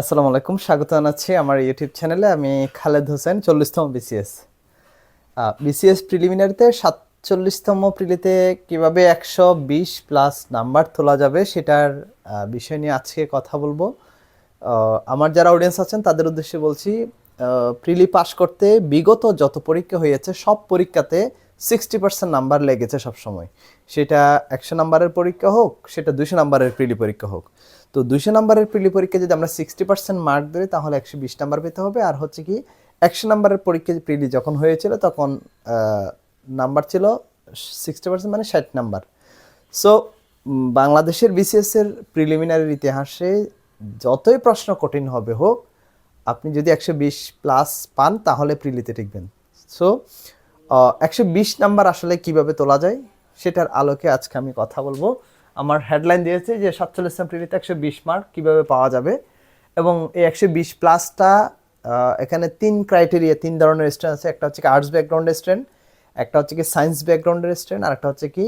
আসসালামু আলাইকুম। স্বাগত জানাচ্ছি আমার ইউটিউব চ্যানেলে আমি খালেদ হোসেন, চল্লিশতম বিসিএস বিসিএস প্রিলিমিনারিতে সাতচল্লিশতম প্রিলিতে কীভাবে একশো বিশ প্লাস নাম্বার তোলা যাবে সেটার বিষয় নিয়ে আজকে কথা বলব। আমার যারা অডিয়েন্স আছেন, তাদের উদ্দেশ্যে বলছি প্রিলি পাস করতে বিগত যত পরীক্ষা হয়েছে, সব পরীক্ষাতে সিক্সটি পার্সেন্ট নাম্বার লেগেছে সবসময়। সেটা একশো নাম্বারের পরীক্ষা হোক, সেটা দুশো নাম্বারের প্রিলি পরীক্ষা হোক। তো দুশো নাম্বারের প্রিলি পরীক্ষা যদি আমরা সিক্সটি পার্সেন্ট মার্ক ধরি, তাহলে একশো বিশ নাম্বার পেতে হবে। আর হচ্ছে কি, একশো নাম্বারের পরীক্ষা প্রিলি যখন হয়েছিল, তখন নাম্বার ছিল সিক্সটি পার্সেন্ট মানে ষাট নাম্বার। সো বাংলাদেশের বিসিএস এর প্রিলিমিনারির ইতিহাসে যতই প্রশ্ন কঠিন হবে হোক, আপনি যদি একশো বিশ প্লাস পান, তাহলে প্রিলিতে টিকবেন। সো একশো বিশ নাম্বার আসলে কীভাবে তোলা যায়, সেটার আলোকে আজকে আমি কথা বলব। আমার হেডলাইন দিয়েছে যে সাতচল্লিশ প্রিলিতে একশো বিশ মার্ক কীভাবে পাওয়া যাবে? এবং এই একশো বিশ প্লাসটা এখানে তিন ক্রাইটেরিয়া তিন ধরনের স্টুডেন্ট আছে। একটা হচ্ছে কি আর্টস ব্যাকগ্রাউন্ডের স্টুডেন্ট একটা হচ্ছে কি সায়েন্স ব্যাকগ্রাউন্ডের স্টুডেন্ট আর একটা হচ্ছে কি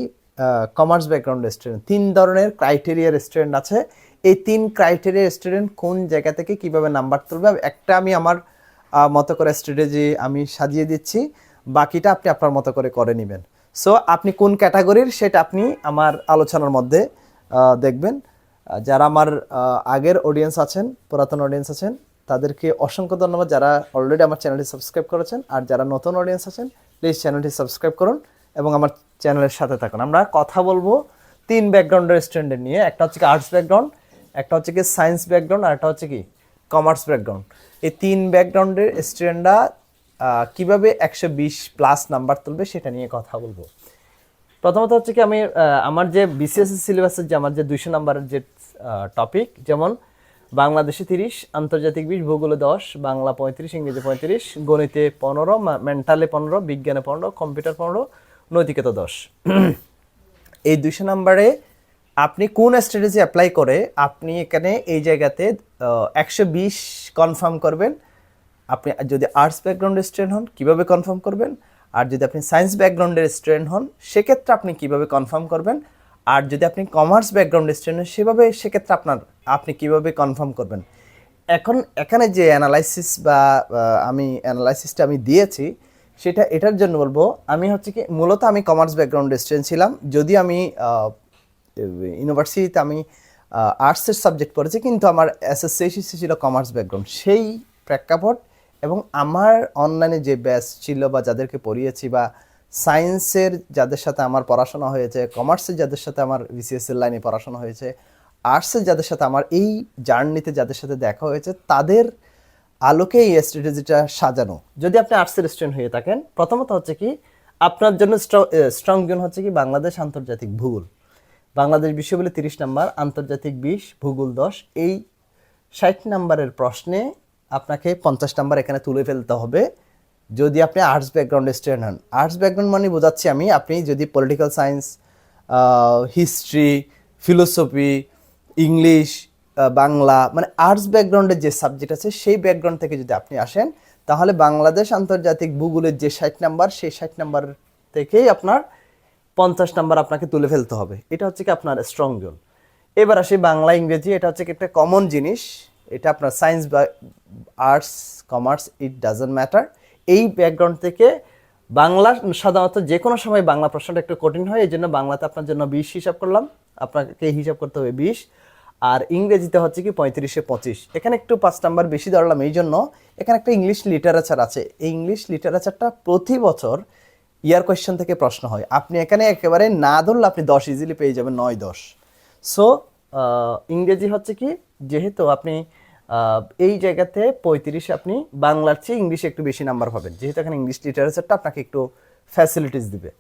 কমার্স ব্যাকগ্রাউন্ডের স্টুডেন্ট তিন ধরনের ক্রাইটেরিয়ার স্টুডেন্ট আছে। এই তিন ক্রাইটেরিয়ার স্টুডেন্ট কোন জায়গা থেকে কীভাবে নাম্বার তুলবে? একটা আমি আমার মতো করে স্ট্র্যাটেজি আমি সাজিয়ে দিচ্ছি। বাকিটা আপনি আপনার মতো করে করে নেবেন। সো আপনি কোন ক্যাটাগরির সেটা আপনি আমার আলোচনার মধ্যে দেখবেন। যারা আমার আগের অডিয়েন্স আছেন, পুরাতন অডিয়েন্স আছেন, তাদেরকে অসংখ্য ধন্যবাদ যারা অলরেডি আমার চ্যানেলটি সাবস্ক্রাইব করেছেন। আর যারা নতুন অডিয়েন্স আছেন প্লিজ চ্যানেলটি সাবস্ক্রাইব করুন এবং আমার চ্যানেলের সাথে থাকুন। আমরা কথা বলব তিন ব্যাকগ্রাউন্ডের স্টুডেন্ট নিয়ে। একটা হচ্ছে কি আর্টস ব্যাকগ্রাউন্ড একটা হচ্ছে কি সায়েন্স ব্যাকগ্রাউন্ড আর একটা হচ্ছে কি কমার্স ব্যাকগ্রাউন্ড এই তিন ব্যাকগ্রাউন্ডের স্টুডেন্টরা কীভাবে একশো বিশ প্লাস নাম্বার তুলবে সেটা নিয়ে কথা বলব। প্রথমত হচ্ছে কি আমি আমার যে বিসিএস সিলেবাসের যে, আমার যে দুইশো নাম্বারের যে টপিক যেমন বাংলাদেশে তিরিশ, আন্তর্জাতিক বিশ, ভূগোলে দশ, বাংলা পঁয়ত্রিশ, ইংরেজি পঁয়ত্রিশ, গণিতে পনেরো মেন্টালে পনেরো, বিজ্ঞানে পনেরো কম্পিউটার পনেরো, নৈতিকতা দশ। এই দুইশো নাম্বারে আপনি কোন স্ট্র্যাটেজি অ্যাপ্লাই করে, আপনি এখানে এই জায়গাতে একশো বিশ কনফার্ম করবেন। আপনি যদি আর্টস ব্যাকগ্রাউন্ডের স্টুডেন্ট হন, কীভাবে কনফার্ম করবেন? আর যদি আপনি সায়েন্স ব্যাকগ্রাউন্ডের স্টুডেন্ট হন, সেক্ষেত্রে আপনি কীভাবে কনফার্ম করবেন? আর যদি আপনি কমার্স ব্যাকগ্রাউন্ডের স্টুডেন্ট হন, সেভাবে, সেক্ষেত্রে আপনার, আপনি কীভাবে কনফার্ম করবেন? এখন এখানে যে অ্যানালাইসিস বা আমি অ্যানালাইসিসটা আমি দিয়েছি, সেটা, এটার জন্য বলব, আমি হচ্ছে কি, মূলত আমি কমার্স ব্যাকগ্রাউন্ডের স্টুডেন্ট ছিলাম। যদি আমি ইউনিভার্সিটিতে আমি আর্টসের সাবজেক্ট পড়েছি, কিন্তু আমার এসএসসি ছিল কমার্স ব্যাকগ্রাউন্ড সেই প্রেক্ষাপট এবং আমার অনলাইনে যে ব্যাচ ছিল বা যাদেরকে পড়িয়েছি বা সায়েন্সের যাদের সাথে আমার পড়াশোনা হয়েছে কমার্সের যাদের সাথে আমার বিসিএস এর লাইনে পড়াশোনা হয়েছে আর্টসের যাদের সাথে আমার এই জার্নিতে যাদের সাথে দেখা হয়েছে, তাদের আলোকে এই স্ট্র্যাটেজিটা সাজানো। যদি আপনি আর্টসের স্টুডেন্ট হয়ে থাকেন, প্রথমত হচ্ছে কি, আপনার জন্য স্ট্রং জোন হচ্ছে কি বাংলাদেশ আন্তর্জাতিক ভূগোল। বাংলাদেশ বিশ্ব বলে তিরিশ নাম্বার, আন্তর্জাতিক বিশ, ভূগোল দশ, এই ষাট নাম্বারের প্রশ্নে আপনাকে পঞ্চাশ নাম্বার এখানে তুলে ফেলতে হবে। যদি আপনি আর্টস ব্যাকগ্রাউন্ডের স্টুডেন্ট হন আর্টস ব্যাকগ্রাউন্ড মানে বোঝাচ্ছি আমি, আপনি যদি political science history philosophy English Bangla মানে আর্টস ব্যাকগ্রাউন্ডের যে সাবজেক্ট আছে, সেই ব্যাকগ্রাউন্ড থেকে যদি আপনি আসেন, তাহলে বাংলাদেশ আন্তর্জাতিক ভূগোলের যে ষাট নাম্বার, সেই ষাট নাম্বার থেকেই আপনার পঞ্চাশ নাম্বার আপনাকে তুলে ফেলতে হবে। এটা হচ্ছে কি আপনার স্ট্রং জোন এবার আসি বাংলা, ইংরেজি, এটা হচ্ছে কি একটা কমন জিনিস। এটা আপনার সায়েন্স বা arts commerce it doesn't matter এই ব্যাকগ্রাউন্ড থেকে বাংলা সাধারণত যে কোনো সময় বাংলা প্রশ্নটা একটু কঠিন হয় এই জন্য বাংলাতে আপনার জন্য বিশ হিসাব করলাম। আপনাকে হিসাব করতে হবে বিশ। আর ইংরেজিতে হচ্ছে কি পঁয়ত্রিশে পঁচিশ। এখানে একটু পাঁচ নাম্বার বেশি ধরলাম, এই জন্য এখানে একটা ইংলিশ লিটারেচার আছে। এই ইংলিশ লিটারেচারটা প্রতি বছর ইয়ার কোয়েশ্চেন থেকে প্রশ্ন হয়। আপনি এখানে একেবারে না ধরলে আপনি দশ ইজিলি পেয়ে যাবেন, নয় দশ। সো ইংরেজি হচ্ছে কি, যেহেতু আপনি এই জায়গাতে পঁয়ত্রিশে আপনি বাংলার চেয়ে ইংলিশে একটু বেশি নাম্বার পাবেন। যেহেতু এখানে ইংলিশ লিটারেচারটা আপনাকে একটু ফ্যাসিলিটিস দিবে।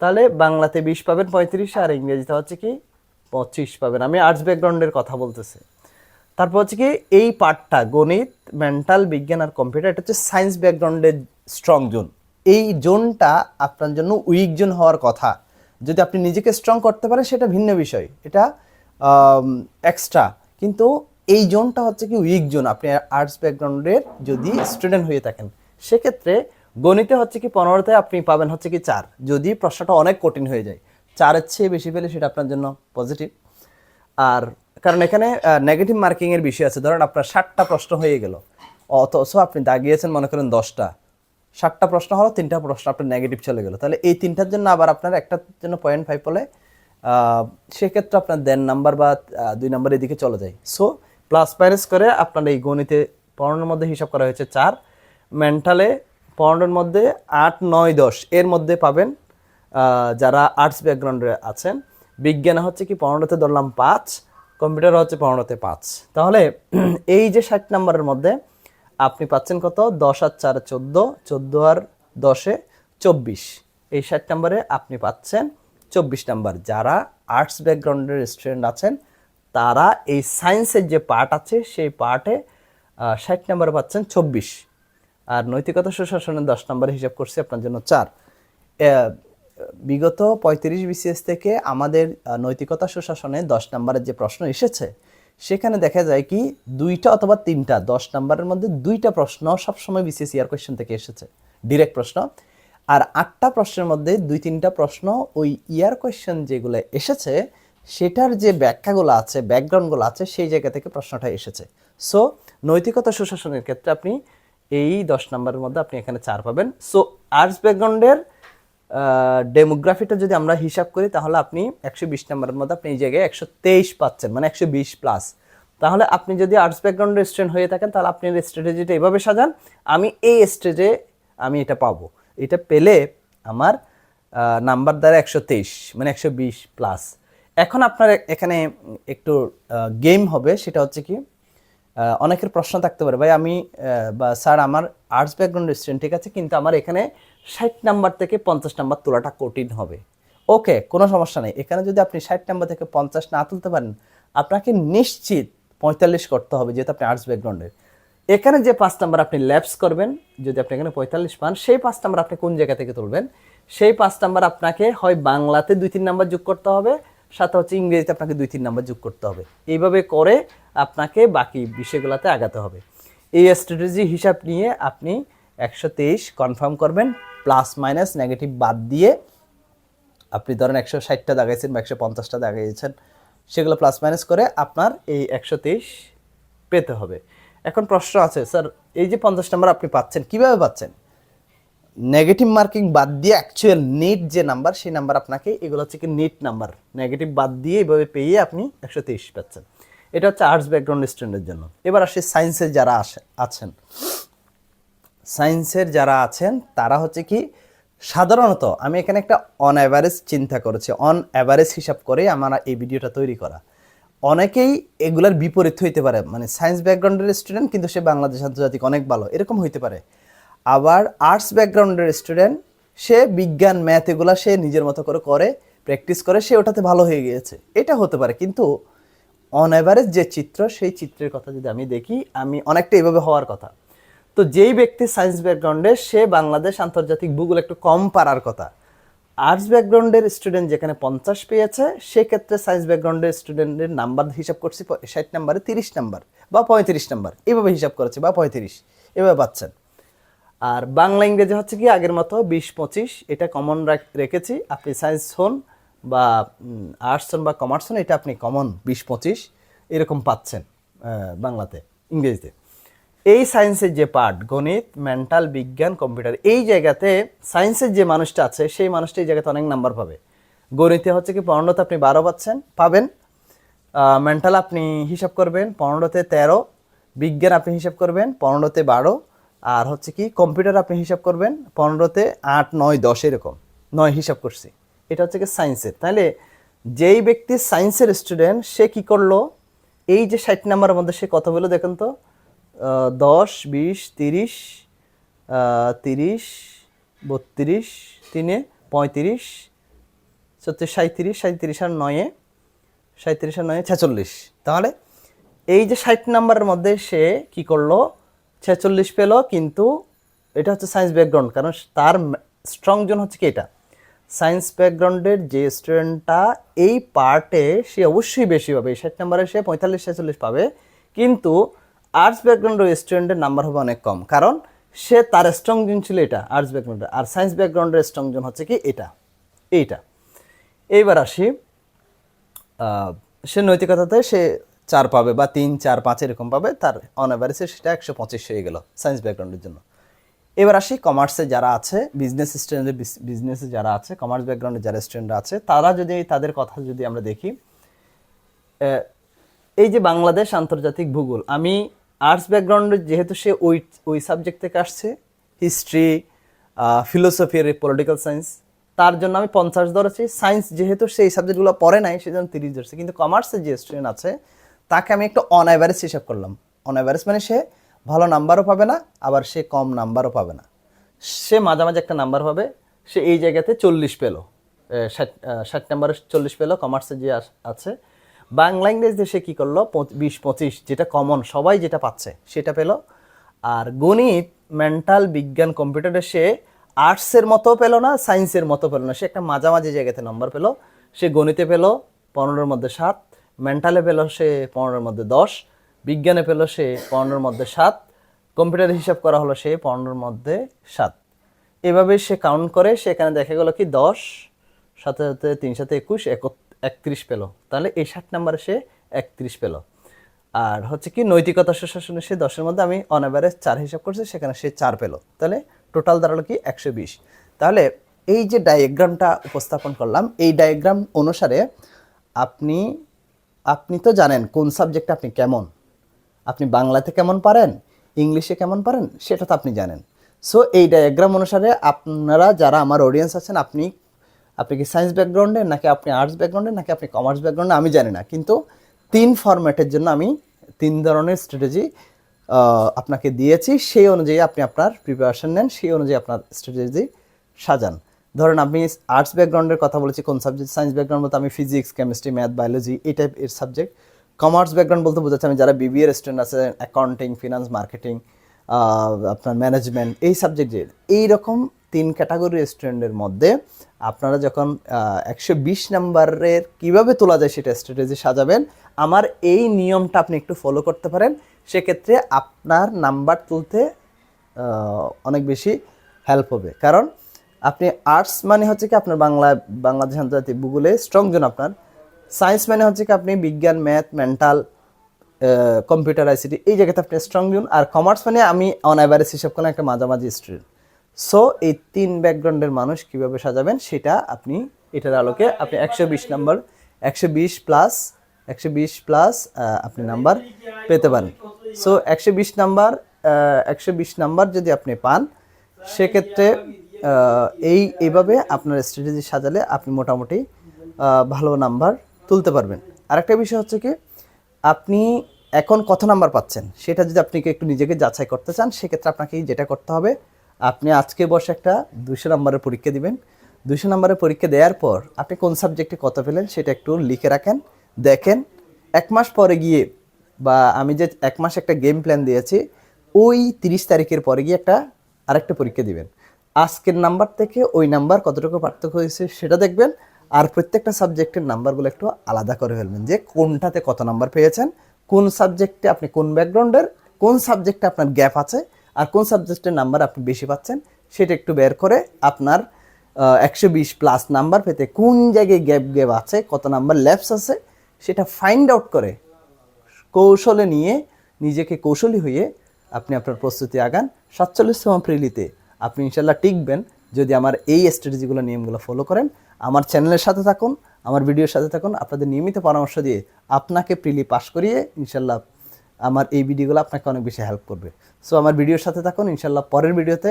তাহলে বাংলাতে বিশ পাবেন পঁয়ত্রিশ, আর ইংরেজিতে হচ্ছে কি পঁচিশ পাবেন। আমি আর্টস ব্যাকগ্রাউন্ডের কথা বলতেছি। তারপর হচ্ছে কি এই পার্টটা গণিত মেন্টাল বিজ্ঞান আর কম্পিউটার এটা হচ্ছে সায়েন্স ব্যাকগ্রাউন্ডের স্ট্রং জোন এই জোনটা আপনার জন্য উইক জোন হওয়ার কথা। যদি আপনি নিজেকে স্ট্রং করতে পারেন, সেটা ভিন্ন বিষয়। এটা এক্সট্রা কিন্তু এই জোনটা হচ্ছে কি উইক জোন আপনি আর্টস ব্যাকগ্রাউন্ডের যদি স্টুডেন্ট হয়ে থাকেন, সেক্ষেত্রে গণিতে হচ্ছে কি পনেরোতে আপনি পাবেন হচ্ছে কি চার, যদি প্রশ্নটা অনেক কঠিন হয়ে যায়। চারের চেয়ে বেশি পেলে সেটা আপনার জন্য পজিটিভ আর কারণ এখানে নেগেটিভ মার্কিংয়ের বিষয় আছে, ধরেন আপনার ষাটটা প্রশ্ন হয়ে গেল, অথচ আপনি দাগিয়েছেন মনে করেন দশটা, ষাটটা প্রশ্ন হলো, তিনটা প্রশ্ন আপনার নেগেটিভ চলে গেলো। তাহলে এই তিনটার জন্য আবার আপনার একটার জন্য পয়েন্ট ফাইভ হলে সেক্ষেত্রে আপনার দেন নাম্বার বা দুই নাম্বার এদিকে চলে যায়। সো প্লাস মাইনাস করে আপনার এই গণিতে পনেরোর মধ্যে হিসাব করা হয়েছে চার মেন্টালে পনেরোর মধ্যে আট, নয়, দশ, এর মধ্যে পাবেন যারা আর্টস ব্যাকগ্রাউন্ডে আছেন। বিজ্ঞানে হচ্ছে কি পনেরোতে ধরলাম পাঁচ কম্পিউটার হচ্ছে পনেরোতে পাঁচ। তাহলে এই যে ষাট নাম্বারের মধ্যে আপনি পাচ্ছেন কত? দশ আর চার চোদ্দ চোদ্দ আর দশে চব্বিশ। এই ষাট নাম্বারে আপনি পাচ্ছেন চব্বিশ নাম্বার। যারা আর্টস ব্যাকগ্রাউন্ডের স্টুডেন্ট আছেন তারা এই সায়েন্সের যে পার্ট আছে, সেই পার্টে ষাট নাম্বার পাচ্ছেন চব্বিশ। আর নৈতিকতা সুশাসনের দশ নম্বরে হিসাব করছি আপনার জন্য চার। বিগত পঁয়ত্রিশ বিসিএস থেকে আমাদের নৈতিকতা সুশাসনে দশ নম্বরের যে প্রশ্ন এসেছে, সেখানে দেখা যায় কি, দুইটা অথবা তিনটা, দশ নম্বরের মধ্যে দুইটা প্রশ্ন সবসময় বিসিএস ইয়ার কোয়েশ্চেন থেকে এসেছে। ডিরেক্ট প্রশ্ন। আর আটটা প্রশ্নের মধ্যে দুই তিনটা প্রশ্ন ওই ইয়ার কোয়েশ্চেন যেগুলো এসেছে সেটার যে ব্যাখ্যাগুলো আছে ব্যাকগ্রাউন্ডগুলো আছে, সেই জায়গা থেকে প্রশ্নটা এসেছে। সো নৈতিকতা সুশাসনের ক্ষেত্রে আপনি এই দশ নম্বরের মধ্যে আপনি এখানে চার পাবেন। সো আর্টস ব্যাকগ্রাউন্ডের ডেমোগ্রাফিটা যদি আমরা হিসাব করি, তাহলে আপনি একশো বিশ নম্বরের মধ্যে আপনি এই জায়গায় একশো তেইশ পাচ্ছেন মানে একশো বিশ প্লাস তাহলে আপনি যদি আর্টস ব্যাকগ্রাউন্ডের স্টুডেন্ট হয়ে থাকেন, তাহলে আপনি স্ট্র্যাটেজিটা এভাবে সাজান, আমি এই স্টেজে আমি এটা পাবো। এটা পেলে আমার নাম্বার দ্বারা একশো তেইশ মানে একশো বিশ প্লাস এখন আপনার এখানে একটু গেম হবে, সেটা হচ্ছে কি অনেকের প্রশ্ন থাকতে পারে, ভাই, আমি বা স্যার, আমার আর্টস ব্যাকগ্রাউন্ড স্টুডেন্ট ঠিক আছে, কিন্তু আমার এখানে ষাট নাম্বার থেকে পঞ্চাশ নাম্বার তোলাটা কঠিন হবে। ওকে কোনো সমস্যা নেই। এখানে যদি আপনি ষাট নাম্বার থেকে পঞ্চাশ না তুলতে পারেন, আপনাকে নিশ্চিত পঁয়তাল্লিশ করতে হবে, যেহেতু আপনি আর্টস ব্যাকগ্রাউন্ডের এখানে যে পাঁচ নাম্বার আপনি ল্যাপস করবেন, যদি আপনি এখানে পঁয়তাল্লিশ পান, সেই পাঁচ নাম্বার আপনি কোন জায়গা থেকে তুলবেন? সেই পাঁচ নাম্বার আপনাকে হয় বাংলাতে দুই, তিন নাম্বার যোগ করতে হবে সাথে হচ্ছে ইংরেজিতে আপনাকে দুই তিন নাম্বার যোগ করতে হবে। এইভাবে করে আপনাকে বাকি বিষয়গুলোতে আগাতে হবে। এই স্ট্র্যাটেজি হিসাব নিয়ে আপনি একশো তেইশ কনফার্ম করবেন প্লাস মাইনাস নেগেটিভ বাদ দিয়ে আপনি ধরেন একশো ষাটটা দাগাইছেন বা একশো পঞ্চাশটা দাগাইছেন, সেগুলো প্লাস মাইনাস করে আপনার এই একশো তেইশ পেতে হবে। এখন প্রশ্ন আছে, স্যার, এই যে পঞ্চাশ নাম্বার আপনি পাচ্ছেন, কীভাবে পাচ্ছেন? নেগেটিভ মার্কিং বাদ দিয়ে অ্যাকচুয়াল নিট যে নাম্বার সেই নাম্বার আপনাকে, এগুলো হচ্ছে কি নিট নাম্বার নেগেটিভ বাদ দিয়ে এইভাবে পেয়ে আপনি একশো তেইশ পাচ্ছেন। এটা হচ্ছে আর্টস ব্যাকগ্রাউন্ড স্টুডেন্টের জন্য। এবার আসি সায়েন্সের যারা আছেন। সায়েন্সের যারা আছেন, তারা হচ্ছে কি, সাধারণত আমি এখানে একটা অন অ্যাভারেজ চিন্তা করেছি। অন অ্যাভারেজ হিসাব করে আমার এই ভিডিওটা তৈরি করা। অনেকেই এগুলার বিপরীত হইতে পারে। মানে সায়েন্স ব্যাকগ্রাউন্ডের স্টুডেন্ট কিন্তু সে বাংলাদেশ আন্তর্জাতিক অনেক ভালো। এরকম হইতে পারে। আবার আর্টস ব্যাকগ্রাউন্ডের স্টুডেন্ট সে বিজ্ঞান ম্যাথ এগুলা সে নিজের মতো করে করে প্র্যাকটিস করে, সে ওটাতে ভালো হয়ে গিয়েছে। এটা হতে পারে, কিন্তু অন অ্যাভারেজ যে চিত্র, সেই চিত্রের কথা যদি আমি দেখি, আমি অনেকটা এভাবে হওয়ার কথা। তো যেই ব্যক্তি সায়েন্স ব্যাকগ্রাউন্ডে সে বাংলাদেশ আন্তর্জাতিক ভূগোল একটু কম পারার কথা। আর্টস ব্যাকগ্রাউন্ডের স্টুডেন্ট যেখানে পঞ্চাশ পেয়েছে, সেক্ষেত্রে সায়েন্স ব্যাকগ্রাউন্ডের স্টুডেন্টের নাম্বার হিসাব করছি, ষাট নাম্বারে তিরিশ নাম্বার বা পঁয়ত্রিশ নাম্বার এইভাবে হিসাব করেছে বা পঁয়ত্রিশ, এভাবে পাচ্ছেন। আর বাংলা ইংরেজি হচ্ছে কি আগের মতো বিশ, পঁচিশ, এটা কমন রেখেছি। আপনি সায়েন্স হন বা আর্টস হন বা কমার্স হন, এটা আপনি কমন বিশ, পঁচিশ, এরকম পাচ্ছেন বাংলাতে, ইংরেজিতে। এই সায়েন্সের যে পার্ট গণিত মেন্টাল বিজ্ঞান কম্পিউটার এই জায়গাতে সায়েন্সের যে মানুষটা আছে, সেই মানুষটা এই জায়গাতে অনেক নাম্বার পাবে। গণিতে হচ্ছে কি পনেরোতে আপনি বারো পাচ্ছেন, পাবেন। মেন্টাল আপনি হিসাব করবেন, পনেরোতে তেরো, বিজ্ঞান আপনি হিসাব করবেন, পনেরোতে বারো আর হচ্ছে কি, কম্পিউটার আপনি হিসাব করবেন পনেরোতে আট, নয়, দশ এরকম। নয় হিসাব করছি। এটা হচ্ছে কি সায়েন্সের। তাহলে যেই ব্যক্তি সায়েন্সের স্টুডেন্ট সে কি করল? এই যে ষাট নাম্বারের মধ্যে সে কত বলে দেখেন তো দশ, বিশ, তিরিশ তিরিশ, বত্রিশ, তিনে পঁয়ত্রিশ, ছত্রিশ সাঁত্রিশ সাঁত্রিশ আর নয়ে সাঁত্রিশ আর নয়ে ছেচল্লিশ। তাহলে এই যে ষাট নাম্বারের মধ্যে সে কি করল? ছেচল্লিশ পেল, কিন্তু এটা হচ্ছে সায়েন্স ব্যাকগ্রাউন্ড কারণ তার স্ট্রং জোন হচ্ছে কি এটা? সায়েন্স ব্যাকগ্রাউন্ডের যে স্টুডেন্টটা এই পার্টে সে অবশ্যই বেশি পাবে। ষাট নাম্বারে সে পঁয়তাল্লিশ, ছেচল্লিশ পাবে। কিন্তু আর্টস ব্যাকগ্রাউন্ডের স্টুডেন্টের নাম্বার হবে অনেক কম, কারণ সে তার স্ট্রং জোন ছিল এটা আর্টস ব্যাকগ্রাউন্ডের আর সায়েন্স ব্যাকগ্রাউন্ডের স্ট্রং জোন হচ্ছে কি এটা, এইটা। এইবার আসি সে নৈতিকতাতে সে চার পাবে বা তিন, চার, পাঁচ এরকম পাবে, তার অন অ্যাভারেজে সেটা একশো পঁচিশ হয়ে গেল সায়েন্স ব্যাকগ্রাউন্ডের জন্য। এবার আসি কমার্সে যারা আছে বিজনেস স্টুডেন্টের বিজনেসে যারা আছে কমার্স ব্যাকগ্রাউন্ডে যারা স্টুডেন্টরা আছে, তারা যদি তাদের কথা যদি আমরা দেখি এই যে বাংলাদেশ আন্তর্জাতিক ভূগোল, আমি আর্টস ব্যাকগ্রাউন্ডে যেহেতু সে ওই ওই সাবজেক্ট থেকে আসছে হিস্ট্রি ফিলোসফি পলিটিক্যাল সায়েন্স তার জন্য আমি পঞ্চাশ ধরেছি। সায়েন্স যেহেতু সেই সাবজেক্টগুলো পড়ে নাই, সেজন্য তিরিশ ধরছি। কিন্তু কমার্সের যে স্টুডেন্ট আছে তাকে আমি একটু অন অ্যাভারেজ হিসাব করলাম। অন অ্যাভারেজ মানে সে ভালো নাম্বারও পাবে না, আবার সে কম নাম্বারও পাবে না। সে মাঝামাঝি একটা নাম্বার পাবে, সে এই জায়গাতে চল্লিশ পেল ষাট ষাট নাম্বারে চল্লিশ পেল কমার্সে যে আছে। বাংলা ইংরেজি দিয়ে সে কী করল বিশ, পঁচিশ, যেটা কমন সবাই যেটা পাচ্ছে, সেটা পেল। আর গণিত মেন্টাল বিজ্ঞান কম্পিউটারে সে আর্টসের মতো পেল না সায়েন্সের মতো পেল না। সে একটা মাঝামাঝি জায়গাতে নম্বর পেল, সে গণিতে পেল, পনেরোর মধ্যে সাত মেন্টালে পেল সে পনেরোর মধ্যে দশ, বিজ্ঞানে পেল সে পনেরোর মধ্যে সাত, কম্পিউটারে হিসাব করা হলো সে পনেরোর মধ্যে সাত। এভাবে সে কাউন্ট করে সেখানে দেখা গেল কি দশ, সাথে সাথে তিন, সাথে একুশ একত্রিশ পেল। তাহলে এই ষাট নাম্বারে সে একত্রিশ পেল। আর হচ্ছে কি নৈতিকতা সুশাসনে সে দশের মধ্যে আমি অন অ্যাভারেজ চার হিসাব করছি, সেখানে সে চার পেল। তাহলে টোটাল দাঁড়াল কি একশো বিশ। তাহলে এই যে ডায়াগ্রামটা উপস্থাপন করলাম, এই ডায়াগ্রাম অনুসারে আপনি আপনি তো জানেন কোন সাবজেক্টে আপনি কেমন। আপনি বাংলাতে কেমন পারেন, ইংলিশে কেমন পারেন, সেটা তো আপনি জানেন। সো এই ডায়াগ্রাম অনুসারে আপনারা যারা আমার অডিয়েন্স আছেন, আপনি আপনি কি সায়েন্স ব্যাকগ্রাউন্ডে নাকি আপনি আর্টস ব্যাকগ্রাউন্ডে নাকি আপনি কমার্স ব্যাকগ্রাউন্ডে আমি জানি না। কিন্তু তিন ফরম্যাটের জন্য আমি তিন ধরনের স্ট্র্যাটেজি আপনাকে দিয়েছি। সেই অনুযায়ী আপনি আপনার প্রিপারেশন নেন, সেই অনুযায়ী আপনার স্ট্র্যাটেজি সাজান। ধরেন আমি আর্টস ব্যাকগ্রাউন্ডের কথা বলেছি, কোন সাবজেক্ট সায়েন্স ব্যাকগ্রাউন্ড বলতে আমি ফিজিক্স কেমিস্ট্রি ম্যাথ বায়োলজি এই টাইপের সাবজেক্ট কমার্স ব্যাকগ্রাউন্ড বলতে বোঝাচ্ছে আমি যারা বিবিএর স্টুডেন্ট আছে অ্যাকাউন্টিং ফিনান্স মার্কেটিং আপনার ম্যানেজমেন্ট এই সাবজেক্ট সাবজেক্টের এইরকম তিন ক্যাটাগরি স্টুডেন্টের মধ্যে আপনারা যখন একশো বিশ নাম্বারের কীভাবে তোলা যায় সেটা স্ট্র্যাটেজি সাজাবেন। আমার এই নিয়মটা আপনি একটু ফলো করতে পারেন। সেক্ষেত্রে আপনার নাম্বার তুলতে অনেক বেশি হেল্প হবে। কারণ আপনি আর্টস মানে হচ্ছে কি আপনার বাংলা, বাংলাদেশ আন্তর্জাতিক ভূগোলে স্ট্রং জন আপনার। সায়েন্স মানে হচ্ছে কি আপনি বিজ্ঞান ম্যাথ মেন্টাল কম্পিউটার আইসিটি এই জায়গাতে আপনি স্ট্রং জন। আর কমার্স মানে আমি অন অ্যাভারেজ হিসাব করলাম একটা মাঝামাঝি স্টুডেন্ট সো এই তিন ব্যাকগ্রাউন্ডের মানুষ কীভাবে সাজাবেন সেটা আপনি, এটার আলোকে আপনি একশো বিশ নাম্বার একশো বিশ প্লাস একশো বিশ প্লাস আপনি নাম্বার পেতে পারেন। সো একশো বিশ নাম্বার একশো বিশ নাম্বার যদি আপনি পান, সেক্ষেত্রে এই এইভাবে আপনার স্ট্র্যাটেজি সাজালে আপনি মোটামুটি ভালো নাম্বার তুলতে পারবেন। আরেকটা বিষয় হচ্ছে কি, আপনি এখন কত নাম্বার পাচ্ছেন? সেটা যদি আপনি একটু নিজেকে যাচাই করতে চান, সেক্ষেত্রে আপনাকে যেটা করতে হবে, আপনি আজকে বসে একটা দুশো নম্বরের পরীক্ষা দিবেন। দুশো নম্বরের পরীক্ষা দেওয়ার পর আপনি কোন সাবজেক্টে কত পেলেন সেটা একটু লিখে রাখেন, দেখেন। এক মাস পরে গিয়ে বা আমি যে এক মাস একটা গেম প্ল্যান দিয়েছি, ওই তিরিশ তারিখের পরে গিয়ে একটা আরেকটা পরীক্ষা দিবেন। আজকের নাম্বার থেকে ওই নাম্বার কতটুকু পার্থক্য হয়েছে সেটা দেখবেন। আর প্রত্যেকটা সাবজেক্টের নাম্বারগুলো একটু আলাদা করে ফেলবেন যে কোনটাতে কত নাম্বার পেয়েছেন, কোন সাবজেক্টে আপনি কোন ব্যাকগ্রাউন্ডের, কোন সাবজেক্টে আপনার গ্যাপ আছে, আর কোন সাবজেক্টের নাম্বার আপনি বেশি পাচ্ছেন সেটা একটু বের করে আপনার একশো বিশ প্লাস নাম্বার পেতে কোন জায়গায় গ্যাপ গ্যাপ আছে, কত নাম্বার ল্যাপস আছে সেটা ফাইন্ড আউট করে কৌশলে নিয়ে নিজেকে কৌশলী হয়ে আপনি আপনার প্রস্তুতি আগান। সাতচল্লিশতম প্রিলিতে আপনি ইনশাল্লাহ টিকবেন যদি আমার এই স্ট্র্যাটেজিগুলো, নিয়মগুলো ফলো করেন। আমার চ্যানেলের সাথে থাকুন, আমার ভিডিওর সাথে থাকুন। আপনাদের নিয়মিত পরামর্শ দিয়ে আপনাকে প্রিলি পাস করিয়ে ইনশাল্লাহ আমার এই ভিডিওগুলো আপনাকে অনেক বেশি হেল্প করবে। সো আমার ভিডিওর সাথে থাকুন। ইনশাল্লাহ পরের ভিডিওতে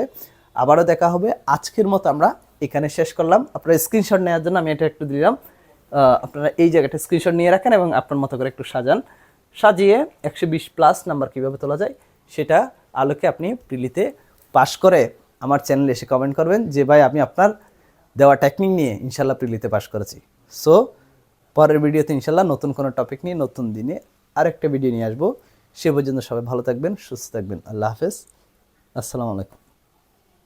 আবারও দেখা হবে। আজকের মতো আমরা এখানে শেষ করলাম। আপনারা স্ক্রিনশট নেওয়ার জন্য আমি এটা একটু দিলাম। আপনারা এই জায়গাটা স্ক্রিনশট নিয়ে রাখেন এবং আপনার মতো করে একটু সাজান। সাজিয়ে একশো বিশ প্লাস নাম্বার কীভাবে তোলা যায়, সেটা আলোকে আপনি প্রিলিতে পাস করে আমার চ্যানেলে এসে কমেন্ট করবেন যে, ভাই, আমি আপনার দেওয়া টেকনিক নিয়ে ইনশাল্লাহ প্রিলিতে পাশ করেছি। সো পরের ভিডিওতে ইনশাল্লাহ নতুন কোনো টপিক নিয়ে, নতুন দিনে আরেকটা ভিডিও নিয়ে আসব। সে পর্যন্ত সবাই ভালো থাকবেন, সুস্থ থাকবেন। আল্লাহ হাফেজ। আসসালামু আলাইকুম।